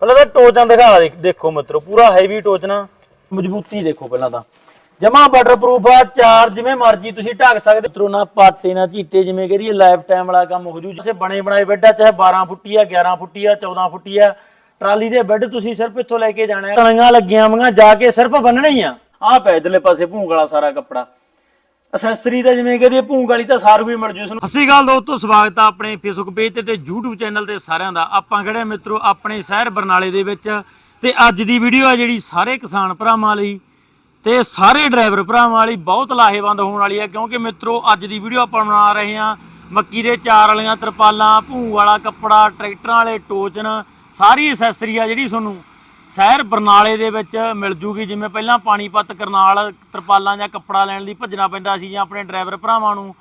ਪਹਿਲਾਂ ਤਾਂ ਟੋਚਨ ਦਿਖਾ ਦੇ- ਦੇਖੋ ਮਿੱਤਰੋ, ਪੂਰਾ ਹੈਵੀ ਟੋਚਨਾ ਮਜ਼ਬੂਤੀ ਦੇਖੋ ਪਹਿਲਾਂ ਤਾਂ। ਜਮਾ ਵਾਟਰਪ੍ਰੂਫ ਆ, ਚਾਰ ਜਿਵੇਂ ਮਰਜ਼ੀ ਤੁਸੀਂ ਢੱਕ ਸਕਦੇ ਮਿੱਤਰੋ, ਨਾ ਪਾਟੇ ਨਾ ਝੀਟੇ, ਜਿਵੇਂ ਕਰੀਏ ਲਾਈਫ ਟਾਈਮ ਵਾਲਾ ਕੰਮ ਹੋ ਜੂ। ਜਿਵੇਂ ਬਣੇ ਬਣਾਏ ਬੈੱਡ ਆ, ਚਾਹੇ 12 ਫੁੱਟੀ ਆ 11 ਫੁੱਟੀ ਆ 14 ਫੁੱਟੀ ਆ, ਟਰਾਲੀ ਦੇ ਬੈੱਡ ਤੁਸੀਂ ਸਿਰਫ ਇੱਥੋਂ ਲੈ ਕੇ ਜਾਣਾ ਹੈ। ਤਣੀਆਂ ਲੱਗੀਆਂ ਵਾਂਗਾ ਜਾ ਕੇ ਸਿਰਫ ਬੰਨਣੇ ਹੀ ਆ। ਆਹ ਪੈ ਇਧਰਲੇ ਪਾਸੇ ਭੂੰਗ ਵਾਲਾ ਸਾਰਾ ਕੱਪੜਾ। ਅਸੈਸਰੀ ਦਾ ਜਿਵੇਂ ਕਰੀਏ ਭੂੰਗ ਵਾਲੀ ਤਾਂ ਸਾਰ ਵੀ ਮਿਲ ਜੂ ਤੁਹਾਨੂੰ ਸਤਿ ਗੱਲ ਦੋਸਤੋ, ਸਵਾਗਤ ਆ ਆਪਣੇ ਫੇਸਬੁੱਕ ਪੇਜ ਤੇ ਤੇ YouTube ਚੈਨਲ ਤੇ ਸਾਰਿਆਂ ਦਾ। ਆਪਾਂ ਖੜੇ ਮਿੱਤਰੋ ਆਪਣੇ ਸ਼ਹਿਰ ਬਰਨਾਲੇ ਦੇ ਵਿੱਚ। ਤੇ ਅੱਜ ਦੀ ਵੀਡੀਓ ਆ ਜਿਹੜੀ ਸਾਰੇ ਕਿਸਾਨ ਭਰਾਵਾਂ ਲਈ ਤੇ ਸਾਰੇ ਡਰਾਈਵਰ ਭਰਾਵਾਂ ਲਈ ਬਹੁਤ ਲਾਹੇਵੰਦ ਹੋਣ ਵਾਲੀ ਹੈ ਕਿਉਂਕਿ ਮਿੱਤਰੋ ਅੱਜ ਦੀ ਵੀਡੀਓ ਆਪਾਂ ਬਣਾ ਰਹੇ ਹਾਂ ਮੱਕੀ ਦੇ ਚਾਰ ਵਾਲੀਆਂ ਤਰਪਾਲਾਂ, ਭੂੰਗ ਵਾਲਾ ਕੱਪੜਾ, ਟਰੈਕਟਰਾਂ ਵਾਲੇ ਟੋਚਨ, ਸਾਰੀ ਅਸੈਸਰੀ ਆ ਜਿਹੜੀ ਤੁਹਾਨੂੰ ਸ਼ਹਿਰ ਬਰਨਾਲੇ ਦੇ ਵਿੱਚ ਮਿਲ ਜੂਗੀ, ਜਿਵੇਂ ਪਹਿਲਾਂ ਪਾਣੀਪਤ, ਕਰਨਾਲ, ਤਰਪਾਲਾਂ ਜਾਂ ਕੱਪੜਾ ਲੈਣ ਲਈ ਭੱਜਣਾ ਪੈਂਦਾ ਸੀ ਜਾਂ ਆਪਣੇ ਡਰਾਈਵਰ ਭਰਾਵਾਂ ਨੂੰ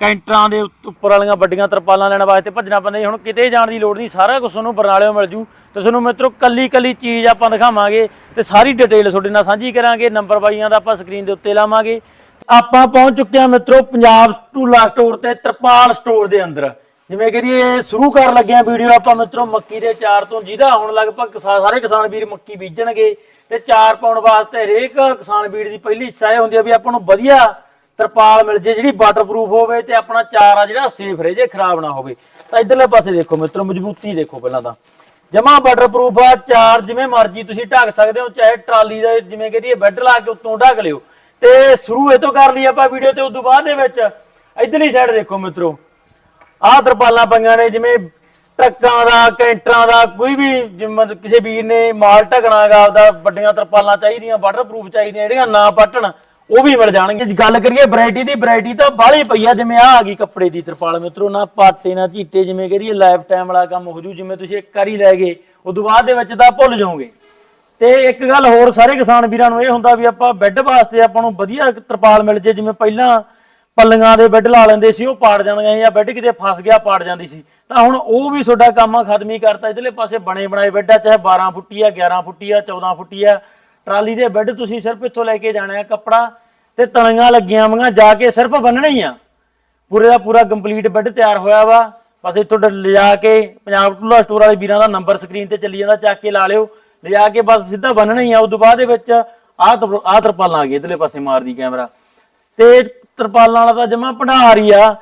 ਕੈਂਟਰਾਂ ਦੇ ਉੱਪਰ ਵਾਲੀਆਂ ਵੱਡੀਆਂ ਤਰਪਾਲਾਂ ਲੈਣ ਵਾਸਤੇ ਭੱਜਣਾ ਪੈਂਦਾ ਸੀ। ਹੁਣ ਕਿਤੇ ਜਾਣ ਦੀ ਲੋੜ ਨਹੀਂ, ਸਾਰਾ ਕੁਝ ਤੁਹਾਨੂੰ ਬਰਨਾਲਿਓਂ ਮਿਲ ਜੂ। ਤੇ ਤੁਹਾਨੂੰ ਮਿੱਤਰੋ ਕੱਲੀ ਕੱਲੀ ਚੀਜ਼ ਆਪਾਂ ਦਿਖਾਵਾਂਗੇ ਤੇ ਸਾਰੀ ਡਿਟੇਲ ਤੁਹਾਡੇ ਨਾਲ ਸਾਂਝੀ ਕਰਾਂਗੇ। ਨੰਬਰ ਬਾਈਆਂ ਦਾ ਆਪਾਂ ਸਕਰੀਨ ਦੇ ਉੱਤੇ ਲਾਵਾਂਗੇ। ਆਪਾਂ ਪਹੁੰਚ ਚੁੱਕੇ ਹਾਂ ਮਿੱਤਰੋ, ਪੰਜਾਬ ਟੂਲਾ ਸਟੋਰ ਤੇ ਤਰਪਾਲ ਸਟੋਰ ਦੇ ਅੰਦਰ। ਜਿਵੇਂ ਕਰੀਏ ਸ਼ੁਰੂ ਕਰਨ ਲੱਗੇ ਆ ਵੀਡੀਓ, ਆਪਾਂ ਮਿੱਤਰੋ ਮੱਕੀ ਦੇ ਚਾਰ ਤੋਂ ਜਿਹਦਾ ਹੁਣ ਲਗਭਗ ਕਿਸਾ- ਸਾਰੇ ਕਿਸਾਨ ਵੀਰ ਮੱਕੀ ਬੀਜਣਗੇ ਤੇ ਚਾਰ ਪਾਉਣ ਵਾਸਤੇ ਹਰੇਕ ਕਿਸਾਨ ਵੀਰ ਦੀ ਪਹਿਲੀ ਇੱਛਾ ਇਹ ਹੁੰਦੀ ਆ ਵੀ ਆਪਾਂ ਨੂੰ ਵਧੀਆ ਤਰਪਾਲ ਮਿਲ ਜੇ, ਜਿਹੜੀ ਵਾਟਰਪ੍ਰੂਫ ਹੋਵੇ ਤੇ ਆਪਣਾ ਚਾਰ ਆ ਜਿਹੜਾ ਸੇਫ ਰਹੇ ਜੇ, ਖਰਾਬ ਨਾ ਹੋਵੇ। ਤਾਂ ਇਧਰਲੇ ਪਾਸੇ ਦੇਖੋ ਮਿੱਤਰੋ, ਮਜ਼ਬੂਤੀ ਦੇਖੋ ਪਹਿਲਾਂ ਤਾਂ। ਜਮਾ ਵਾਟਰਪ੍ਰੂਫ ਆ, ਚਾਰ ਜਿਵੇਂ ਮਰਜ਼ੀ ਤੁਸੀਂ ਢੱਕ ਸਕਦੇ ਹੋ, ਚਾਹੇ ਟਰਾਲੀ ਦਾ, ਜਿਵੇਂ ਕਹਦੀਏ ਬੈੱਡ ਲਾ ਕੇ ਉੱਤੋਂ ਢੱਕ ਲਿਓ। ਤੇ ਸ਼ੁਰੂ ਇਹ ਤੋਂ ਕਰ ਲਈ ਆਪਾਂ ਵੀਡੀਓ ਤੇ, ਉਦੋਂ ਬਾਅਦ ਦੇ ਵਿੱਚ ਇਧਰਲੀ ਸਾਈਡ ਦੇਖੋ ਮਿੱਤਰੋ। ਆਹ ਤਰਪਾਲਾਂ ਪਈਆਂ ਨੇ, ਜਿਵੇਂ ਟਰੱਕਾਂ ਦਾ, ਕੈਂਟਰਾਂ ਦਾ, ਕੋਈ ਵੀ ਜਿਵੇਂ ਕਿਸੇ ਵੀਰ ਨੇ ਮਾਲ ਢਕਣਾਗਾ ਆਪਦਾ ਵੱਡੀਆਂ ਤਰਪਾਲਾਂ ਚਾਹੀਦੀਆਂ ਵਾਟਰਪ੍ਰੂਫ ਚਾਹੀਦੀਆਂ, ਜਿਹੜੀਆਂ ਨਾ ਪੱਟਣ, ਉਹ ਵੀ ਮਿਲ ਜਾਣਗੇ ਜੇ ਗੱਲ ਕਰੀਏ ਵੈਰਾਈਟੀ ਦੀ ਵੈਰਾਈਟੀ ਤਾਂ ਬਾਹਲੀ ਪਈ ਆ, ਜਿਵੇਂ ਆ ਆ ਗਈ ਕੱਪੜੇ ਦੀ ਤਰਪਾਲ ਮਿੱਤਰੋ, ਨਾ ਪਾਟੇ ਨਾ ਝੀਟੇ ਜਿਵੇਂ ਕਰੀਏ ਲਾਈਫ ਟਾਈਮ ਵਾਲਾ ਕੰਮ ਹੋ ਜੂ, ਜਿਵੇਂ ਤੁਸੀਂ ਇੱਕ ਵਾਰੀ ਲੈ ਗਏ, ਉਦੋਂ ਬਾਅਦ ਦੇ ਵਿੱਚ ਤਾਂ ਭੁੱਲ ਜਾਓਗੇ। ਤੇ ਇੱਕ ਗੱਲ ਹੋਰ, ਸਾਰੇ ਕਿਸਾਨ ਵੀਰਾਂ ਨੂੰ ਇਹ ਹੁੰਦਾ ਵੀ ਆਪਾਂ ਬੈੱਡ ਵਾਸਤੇ ਆਪਾਂ ਨੂੰ ਵਧੀਆ ਤਰਪਾਲ ਮਿਲ ਜੇ, ਜਿਵੇਂ ਪਹਿਲਾਂ ਪੱਲੀਆਂ ਦੇ ਬੈੱਡ ਲਾ ਲੈਂਦੇ ਸੀ, ਉਹ ਪਾੜ ਜਾਂਦੀਆਂ ਜਾਂ ਬੈੱਡ ਕਿਤੇ ਫਸ ਗਿਆ, ਪਾੜ ਜਾਂਦੀ ਸੀ। ਤਾਂ ਹੁਣ ਉਹ ਵੀ ਤੁਹਾਡਾ ਕੰਮ ਆ, ਖਤਮ ਹੀ ਕਰਤਾ। ਇਧਰਲੇ ਪਾਸੇ ਬਣੇ ਬਣਾਏ ਬੈੱਡ ਆ, ਚਾਹੇ 12 ਫੁੱਟੀ ਆ 11 ਫੁੱਟੀ ਆ 14 ਫੁੱਟੀ ਆ। ਟਰਾਲੀ ਦੇ ਬੈੱਡ ਤੁਸੀਂ ਸਿਰਫ ਇੱਥੋਂ ਲੈ ਕੇ ਜਾਣਾ ਹੈ, ਕੱਪੜਾ ਤੇ ਤਣੀਆਂ ਲੱਗੀਆਂ ਵਾਂਗਾ ਜਾ ਕੇ ਸਿਰਫ ਬੰਨਣੇ ਹੀ ਆ। ਪੂਰੇ ਦਾ ਪੂਰਾ ਕੰਪਲੀਟ ਬੈੱਡ ਤਿਆਰ ਹੋਇਆ ਵਾ। ਬਸ ਇੱਥੋਂ ਲਿਜਾ ਕੇ ਪੰਜਾਬ ਟੂਲਾ ਸਟੋਰ ਵਾਲੇ ਵੀਰਾਂ ਦਾ ਨੰਬਰ ਸਕਰੀਨ ਤੇ ਚੱਲੀ ਜਾਂਦਾ, ਚੱਕ ਕੇ ਲਾ ਲਿਓ। ਲਿਜਾ ਕੇ ਬਸ ਸਿੱਧਾ ਬੰਨਣਾ ਹੀ ਆ। ਉਦੋਂ ਬਾਅਦ ਦੇ ਵਿੱਚ ਆਹ ਤਰ- ਆਹ ਤਰਪਾਲਾਂ ਆ ਗਈ ਇਧਰਲੇ ਪਾਸੇ ਮਾਰਦੀ ਕੈਮਰਾ। ਤੇ ਤਰਪਾਲਾਂ ਵਾਲਾ ਤਾਂ ਜਮਾ ਭੰਡਾਰ ਹੀ ਆ।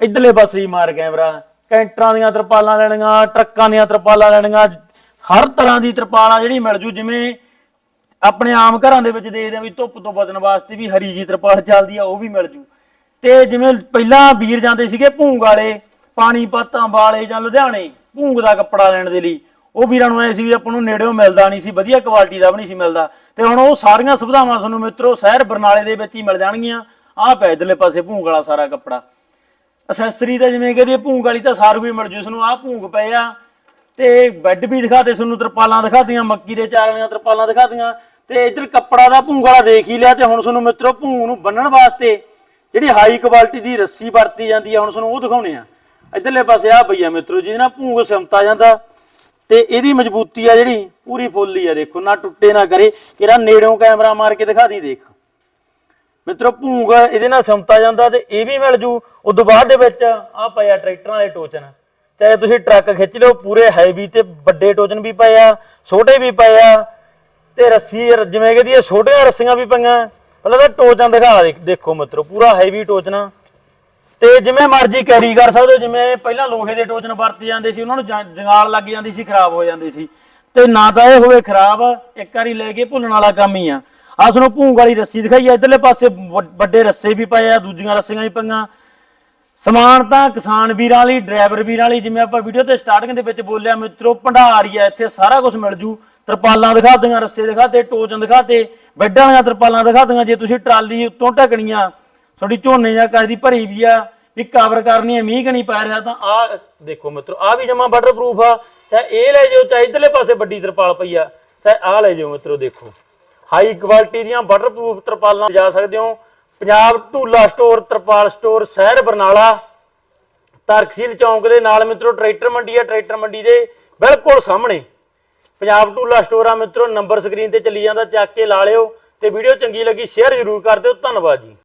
ਇਧਰਲੇ ਪਾਸੇ ਹੀ ਮਾਰ ਕੈਮਰਾ। ਕੈਂਟਰਾਂ ਦੀਆਂ ਤਰਪਾਲਾਂ ਲੈਣੀਆਂ, ਟਰੱਕਾਂ ਦੀਆਂ ਤਰਪਾਲਾਂ ਲੈਣੀਆਂ, ਹਰ ਤਰ੍ਹਾਂ ਦੀ ਤਰਪਾਲਾਂ ਜਿਹੜੀ ਮਿਲ ਜੂ, ਜਿਵੇਂ ਆਪਣੇ ਆਮ ਘਰਾਂ ਦੇ ਵਿੱਚ ਦੇਖਦੇ ਆ ਵੀ ਧੁੱਪ ਤੋਂ ਬਚਣ ਵਾਸਤੇ ਵੀ ਹਰੀ ਜੀ ਤਰਪਾਲ ਚੱਲਦੀ ਆ, ਉਹ ਵੀ ਮਿਲ ਜੂ। ਤੇ ਜਿਵੇਂ ਪਹਿਲਾਂ ਵੀਰ ਜਾਂਦੇ ਸੀਗੇ ਭੂੰਗ ਵਾਲੇ ਪਾਣੀਪਤ ਵਾਲੇ ਜਾਂ ਲੁਧਿਆਣੇ, ਭੂੰਗ ਦਾ ਕੱਪੜਾ ਲੈਣ ਦੇ ਲਈ। ਉਹ ਵੀਰਾਂ ਨੂੰ ਐ ਸੀ ਵੀ ਆਪਾਂ ਨੂੰ ਨੇੜਿਓਂ ਮਿਲਦਾ ਨਹੀਂ ਸੀ, ਵਧੀਆ ਕੁਆਲਿਟੀ ਦਾ ਵੀ ਨਹੀਂ ਸੀ ਮਿਲਦਾ। ਤੇ ਹੁਣ ਉਹ ਸਾਰੀਆਂ ਸੁਵਿਧਾਵਾਂ ਤੁਹਾਨੂੰ ਮਿੱਤਰੋ ਸ਼ਹਿਰ ਬਰਨਾਲੇ ਦੇ ਵਿੱਚ ਹੀ ਮਿਲ ਜਾਣਗੀਆਂ। ਆਹ ਪੈ ਇਧਰਲੇ ਪਾਸੇ ਭੂੰਗ ਵਾਲਾ ਸਾਰਾ ਕੱਪੜਾ। ਅਸੈਸਰੀ ਦਾ ਜਿਵੇਂ ਕਹਦੇ, ਭੂੰਗ ਵਾਲੀ ਤਾਂ ਸਾਰੂ ਵੀ ਮਿਲ ਜੂ ਤੁਹਾਨੂੰ ਆਹ ਭੂੰਗ ਪਏ ਆ। ਤੇ ਬੈੱਡ ਵੀ ਦਿਖਾਤੇ, ਤੁਹਾਨੂੰ ਤਰਪਾਲਾਂ ਦਿਖਾਤੀਆਂ, ਮੱਕੀ ਦੇ ਚਾਰ ਵਾਲੀਆਂ ਤਰਪਾਲਾਂ ਦਿਖਾਤੀਆਂ। ਤੇ ਇੱਧਰ ਕੱਪੜਾ ਦਾ ਭੂੰਗ ਵਾਲਾ ਦੇਖ ਹੀ ਲਿਆ ਤੇ ਹੁਣ ਤੁਹਾਨੂੰ ਮਿੱਤਰੋ ਭੂੰਗ ਨੂੰ ਬੰਨਣ ਵਾਸਤੇ ਜਿਹੜੀ ਹਾਈ ਕੁਆਲਿਟੀ ਦੀ ਰੱਸੀ ਵਰਤੀ ਜਾਂਦੀ ਆ, ਹੁਣ ਤੁਹਾਨੂੰ ਉਹ ਦਿਖਾਉਣੇ ਆ। ਇੱਧਰਲੇ ਪਾਸੇ ਆ ਪਈ ਆ ਮਿੱਤਰੋ ਜਿਹਦੇ ਨਾਲ ਭੂੰਗ ਸਿਮਤਾ ਜਾਂਦਾ। ਤੇ ਇਹਦੀ ਮਜ਼ਬੂਤੀ ਆ ਜਿਹੜੀ, ਪੂਰੀ ਫੁੱਲੀ ਆ, ਦੇਖੋ, ਨਾ ਟੁੱਟੇ ਨਾ ਕਰੇ। ਕਿਹੜਾ ਨੇੜੋਂ ਕੈਮਰਾ ਮਾਰ ਕੇ ਦਿਖਾ ਦੀ, ਦੇਖ। ਮਿੱਤਰੋ ਭੂੰਗ ਇਹਦੇ ਨਾਲ ਸਮਤਾ ਜਾਂਦਾ ਤੇ ਇਹ ਵੀ ਮਿਲ ਜੂ। ਉਦੋਂ ਬਾਅਦ ਦੇ ਵਿੱਚ ਆ ਪਿਆ ਟਰੈਕਟਰਾਂ ਦੇ ਟੋਚਨ। ਚਾਹੇ ਤੁਸੀਂ ਟਰੱਕ ਖਿੱਚ ਲਿਓ, ਪੂਰੇ ਹੈਵੀ ਤੇ ਵੱਡੇ ਟੋਚਨ ਵੀ ਪਏ ਆ, ਛੋਟੇ ਵੀ ਪਏ ਆ ਤੇ ਰੱਸੀ ਜਿਵੇਂ ਕਹਦੀ ਇਹ ਛੋਟੀਆਂ ਰੱਸੀਆਂ ਵੀ ਪਈਆਂ। ਪਹਿਲਾਂ ਤਾਂ ਟੋਚਨ ਦਿਖਾ ਦੇਖੋ ਮਿੱਤਰੋ, ਪੂਰਾ ਹੈਵੀ ਟੋਚਨਾ ਤੇ ਜਿਵੇਂ ਮਰਜ਼ੀ ਕੈਰੀ ਕਰ ਸਕਦੇ ਹੋ, ਜਿਵੇਂ ਪਹਿਲਾਂ ਲੋਹੇ ਦੇ ਟੋਚਨ ਵਰਤੇ ਜਾਂਦੇ ਸੀ, ਉਹਨਾਂ ਨੂੰ ਜੰਗਾਲ ਲੱਗ ਜਾਂਦੀ ਸੀ, ਖਰਾਬ ਹੋ ਜਾਂਦੀ ਸੀ। ਤੇ ਨਾ ਤਾਂ ਇਹ ਹੋਵੇ ਖਰਾਬ, ਇੱਕ ਵਾਰੀ ਲੈ ਕੇ ਭੁੱਲਣ ਵਾਲਾ ਕੰਮ ਹੀ ਆ। ਆਹ ਤੁਹਾਨੂੰ ਭੂੰਗ ਵਾਲੀ ਰੱਸੀ ਦਿਖਾਈ ਆ, ਇਧਰਲੇ ਪਾਸੇ ਵੱਡੇ ਰੱਸੇ ਵੀ ਪਏ ਆ, ਦੂਜੀਆਂ ਰੱਸੀਆਂ ਵੀ ਪਈਆਂ। ਸਮਾਨ ਤਾਂ ਕਿਸਾਨ ਵੀਰਾਂ ਲਈ, ਡਰਾਈਵਰ ਵੀਰਾਂ ਲਈ, ਜਿਵੇਂ ਆਪਾਂ ਵੀਡੀਓ ਤੇ ਸਟਾਰਟਿੰਗ ਦੇ ਵਿੱਚ ਬੋਲਿਆ, ਮਿੱਤਰੋ, ਭੰਡਾਰ ਹੀ ਆ, ਇੱਥੇ ਸਾਰਾ ਕੁਝ ਮਿਲ ਜੂ। ਤਰਪਾਲਾਂ ਦਿਖਾ ਦਿਖਾਤੀਆਂ ਰੱਸੇ ਦਿਖਾਤੇ ਟੋਚਨ ਦਿਖਾਤੇ ਬੈੱਡਾਂ ਵਾਲੀਆਂ ਤਰਪਾਲਾਂ ਦਿਖਾ ਦਿਖਾਤੀਆਂ ਜੇ ਤੁਸੀਂ ਟਰਾਲੀ ਉੱਤੋਂ ਢਕਣੀਆਂ, ਤੁਹਾਡੀ ਝੋਨੇ ਜਾਂ ਕਾਹ ਦੀ ਭਰੀ ਵੀ ਆ, ਵੀ ਕਵਰ ਕਰਨੀ ਹੈ, ਮੀਂਹ ਕਣੀ ਪੈ ਰਿਹਾ, ਤਾਂ ਆਹ ਦੇਖੋ ਮਿੱਤਰੋ ਆਹ ਵੀ ਜਮਾ ਵਾਟਰਪ੍ਰੂਫ ਆ, ਚਾਹੇ ਇਹ ਲੈ ਜਾਓ, ਚਾਹੇ ਇਧਰਲੇ ਪਾਸੇ ਵੱਡੀ ਤਰਪਾਲ ਪਈ ਆ, ਚਾਹੇ ਆਹ ਲੈ ਜਾਓ, ਮਿੱਤਰੋ, ਦੇਖੋ। ਹਾਈ ਕੁਆਲਿਟੀ ਦੀਆਂ ਵਾਟਰਪ੍ਰੂਫ ਤਰਪਾਲਾਂ ਜਾ ਸਕਦੇ ਹੋ। ਪੰਜਾਬ ਢੂਲਾ ਸਟੋਰ ਤਰਪਾਲ ਸਟੋਰ ਸ਼ਹਿਰ ਬਰਨਾਲਾ, ਤਰਕਸੀਲ ਚੌਂਕ ਦੇ ਨਾਲ ਮਿੱਤਰੋ ਟਰੈਕਟਰ ਮੰਡੀ ਹੈ ਟਰੈਕਟਰ ਮੰਡੀ ਦੇ ਬਿਲਕੁਲ ਸਾਹਮਣੇ। ਪੰਜਾਬ ਢੂਲਾ ਸਟੋਰ ਆ ਮਿੱਤਰੋ, ਨੰਬਰ ਸਕਰੀਨ ਤੇ ਚੱਲੀ ਜਾਂਦਾ, ਚੱਕ ਕੇ ਲਾ ਲਿਓ ਤੇ ਵੀਡੀਓ ਚੰਗੀ ਲੱਗੀ ਸ਼ੇਅਰ ਜ਼ਰੂਰ ਕਰ ਦਿਓ। ਧੰਨਵਾਦ ਜੀ।